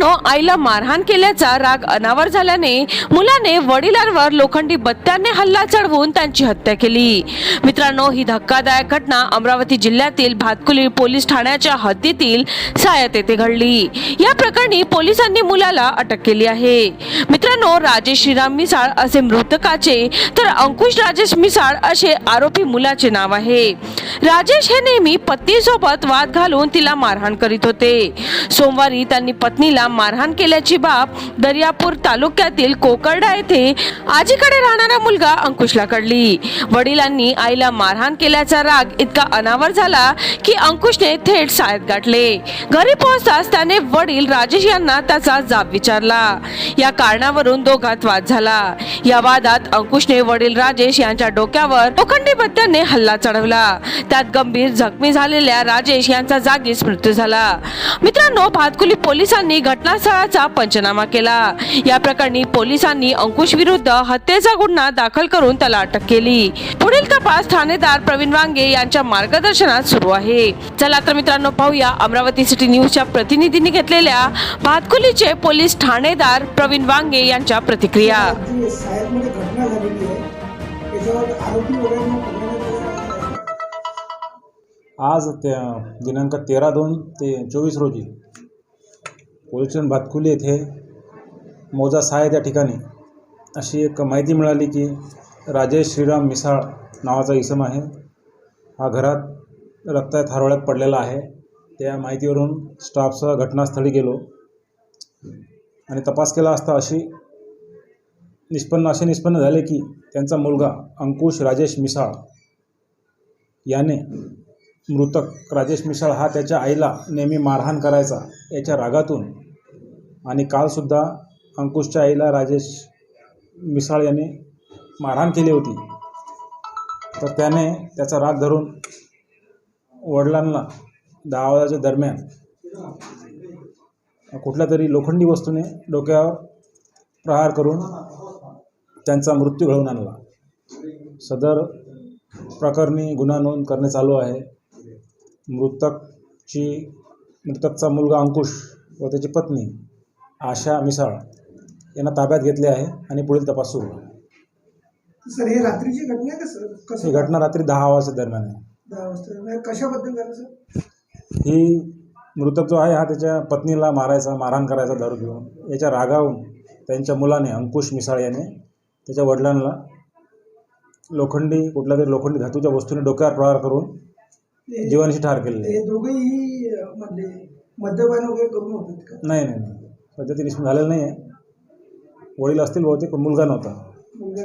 मित्रांनो आईला मारहाण केल्याचा राग अनावर झाल्याने मुलाने वडिलांवर लोखंडी बत्त्याने हल्ला चढवून त्यांची हत्या केली. मित्रांनो ही धक्कादायक घटना अमरावती जिल्ह्यातील भातकुली पोलीस ठाण्याच्या हद्दीतील सायत येथे घडली. या प्रकरणी पोलिसांनी मुलाला अटक केली आहे. मित्रांनो राजेश श्रीराम मिसाळ असे मृतकाचे तर अंकुश राजेश मिसाळ असे आरोपी मुलाचे नाव आहे. राजेश हे नेहमी पत्नीसोबत वाद घालून तिला मारहाण करीत होते. सोमवारी त्यांनी पत्नीला मारहाण केल्याची बाब दर्यापूर तालुक्यातील कोकर्डा येथे आजीकडे राहणारा मुलगा अंकुशला कळली. वडिलांनी आईला मारहाण केल्याचा राग इतका अनावर झाला की अंकुशने थेट शाळेत गाठले. घरी पोहोचताच त्याने वडील राजेश यांना त्याचा जाब विचारला. या कारणावरून दोघात वाद झाला. या वादात अंकुशने वडील राजेश यांच्या डोक्यावर लोखंडी पत्त्याने हल्ला चढवला. त्यात गंभीर जखमी झालेल्या राजेश यांचा जागीच मृत्यू झाला. मित्रांनो भातकुली पोलिसांनी घटनास्थळाचा पंचनामा केला. या प्रकरणी पोलिसांनी अंकुश विरुद्ध हत्येचा गुन्हा दाखल करून त्याला अटक केली. पुढील तपास ठाणेदार प्रवीण वांगे यांच्या मार्गदर्शनात सुरू आहे. चला तर मित्रांनो पाहूया अमरावती सिटी न्यूजच्या प्रतिनिधींनी घेतलेल्या भातकुलीचे पोलीस ठाणेदार प्रवीण वांगे यांच्या प्रतिक्रिया. आज दिनांक तेरा दोन ते चोवीस रोजी पोलीस भातकुली येथे मोजा आहे त्या ठिकाणी. अशी एक माहिती मिळाली की राजेश श्रीराम मिसाळ नावाचा इसम आहे. हा घरात रक्तात हरवळ्यात पडलेला आहे. त्या माहितीवरून स्टाफसह घटनास्थळी गेलो आणि तपास केला असता अशी निष्पन्न असे निष्पन्न झाले की त्यांचा मुलगा अंकुश राजेश मिसाळ याने मृतक राजेश मिसाळ हा त्याच्या आईला नेहमी मारहाण करायचा याच्या रागातून. आणि कालसुद्धा अंकुशच्या आईला राजेश मिसाळ याने मारहाण केली होती. तर त्याने त्याचा राग धरून वडिलांना दहा वाजाच्या दरम्यान कुठल्या तरी लोखंडी वस्तूने डोक्यावर प्रहार करून त्यांचा मृत्यू घडवून आणला. सदर प्रकरणी गुन्हा नोंद करणे चालू आहे. मृतकची मृतकचा मुलगा अंकुश व त्याची पत्नी आशा मिसाळ यांना ताब्यात घेतले आहे आणि पुढील तपास सुरू आहे. सर हे रात्रीची घटना आहे का सर? ही कसं घटना रात्री दहा वाजता दरम्यान आहे. दहा वाजता. कशाबद्दल झालं सर? ही मृतक जो आहे हा त्याच्या पत्नीला मारायचा मारहाण करायचा दारू घेऊन याच्या रागावून त्यांच्या मुलाने अंकुश मिसाळ याने त्याच्या वडिलांना लोखंडी कुठल्या तरी लोखंडी धातूच्या वस्तूने डोक्यावर प्रहार करून जीवानिशी ठार केलेले आहे. दोघेही अं, म्हणजे मद्यपान वगैरे करून होतात का? नाही नाही नाही. सध्या ते निष्पन्न झालेलं नाही आहे. वडील असतील बहुतेक पण मुलगा नव्हता. मुलगा